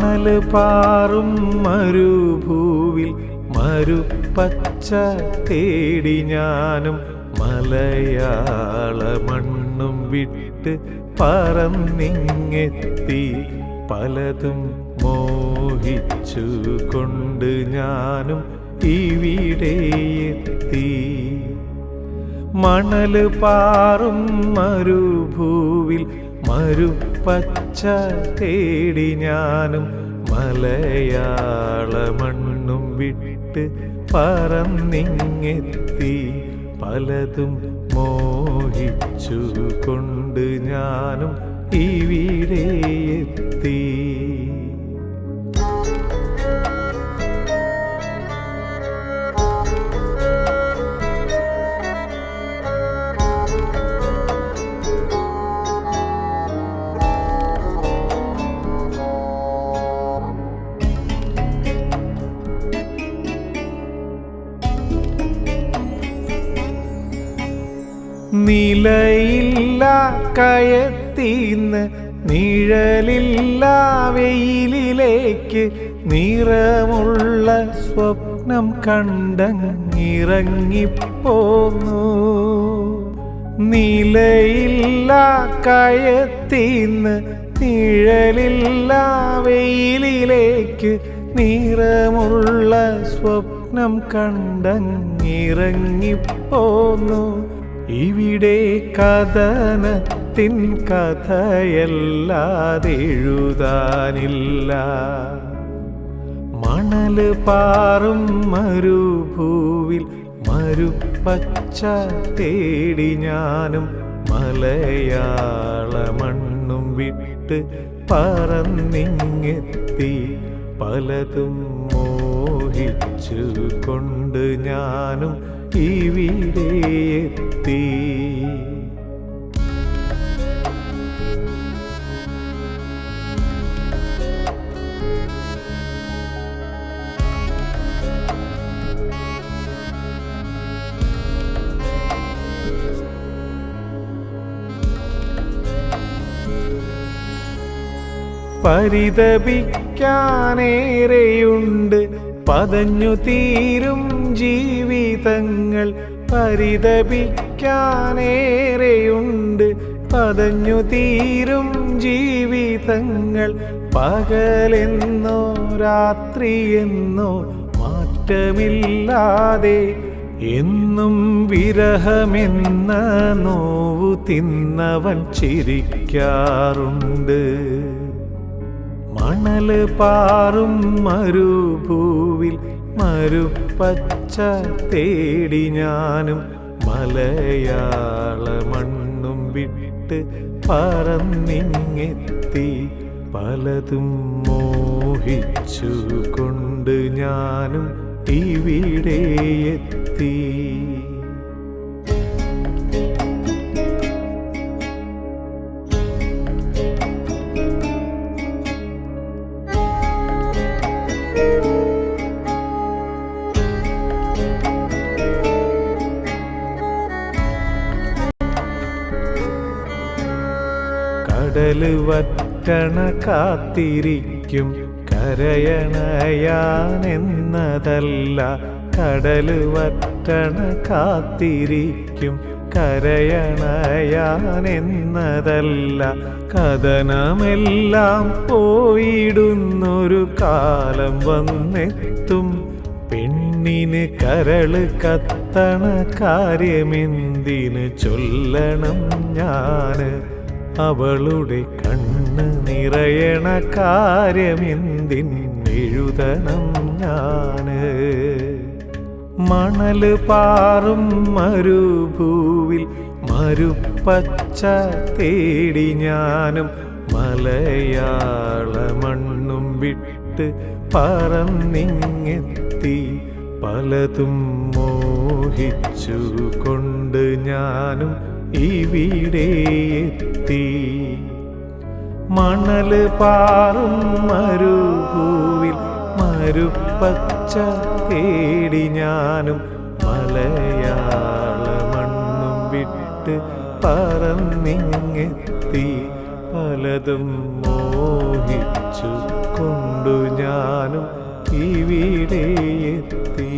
മണൽ പാറും മരുഭൂവിൽ മരുപ്പച്ച തേടി ഞാനും മലയാള മണ്ണും വിട്ട് പറന്നിങ്ങെത്തി പലതും മോഹിച്ചു കൊണ്ട് ഞാനും ഇവിടെ എത്തി. മണൽ പാറും മരുഭൂവിൽ മരുപ്പച്ച തേടി ഞാനും മലയാള മണ്ണും വിട്ട് പറന്നിങ്ങെത്തി പലതും മോഹിച്ചു കൊണ്ട് ഞാനും ഇവിടെ എത്തി നിലയില്ല കയത്തിന്ന് നിഴലില്ല വെയിലിലേക്ക് നിറമുള്ള സ്വപ്നം കണ്ടങ്ങിറങ്ങിപ്പോന്നു. നിലയില്ല കയത്തിന്ന് നിഴലില്ല വെയിലിലേക്ക് നിറമുള്ള സ്വപ്നം കണ്ടങ്ങിറങ്ങിപ്പോന്നു. ഇവിടെ കഥനത്തിൻ കഥയല്ലാതെഴുതാനില്ല. മണൽ പാറും മരുഭൂവിൽ മരുപ്പച്ച തേടി ഞാനും മലയാള മണ്ണും വിട്ട് പറന്നിങ്ങെത്തി പലതും മോഹിച്ചു കൊണ്ട് ഞാനും ഇവിടെയെത്തി പരിതപിക്കാനേറെയുണ്ട് പതഞ്ഞു തീരും ജീവിതങ്ങൾ പരിതപിക്കാനേറെയുണ്ട്. പതഞ്ഞു തീരും ജീവിതങ്ങൾ പകലെന്നോ രാത്രിയെന്നോ മാറ്റമില്ലാതെ എന്നും വിരഹമെന്ന നോവു തിന്നവൻ ചിരിക്കാറുണ്ട്. മണൽ പാറും മരുഭൂവിൽ മരുപ്പച്ച തേടി ഞാനും മലയാള മണ്ണും വിട്ട് പറന്നിങ്ങെത്തി പലതും മോഹിച്ചു കൊണ്ട് ഞാനും ഇവിടെ എത്തി. കടൽ വറ്റണ കാത്തിരിക്കും. കരയണയാനെന്നതല്ല കടൽ വറ്റണ കാത്തിരിക്കും. കരയണയാനെന്നതല്ല കഥനമെല്ലാം പോയിടുന്നൊരു കാലം വന്നെത്തും. പെണ്ണിന് കരൾ കത്തണ കാര്യമെന്തിന് ചൊല്ലണം ഞാൻ? അവളുടെ കണ്ണ് നിറയണ കാര്യമെന്തിനെഴുതണം ഞാൻ? മണൽ പാറും മരുഭൂവിൽ മരുപ്പച്ച തേടി ഞാനും മലയാള മണ്ണും വിട്ട് പറന്നിങ്ങെത്തി പലതും മോഹിച്ചു കൊണ്ട് ഞാനും ഇവിടെ എത്തി. മണൽ പാറും മരുഭൂവിൽ മരുപ്പച്ച തേടി ഞാനും മലയാള മണ്ണും വിട്ട് പറന്നിങ്ങെത്തി. പലതും മോഹിച്ചു കൊണ്ടു ഞാനും ഇവിടെ എത്തി.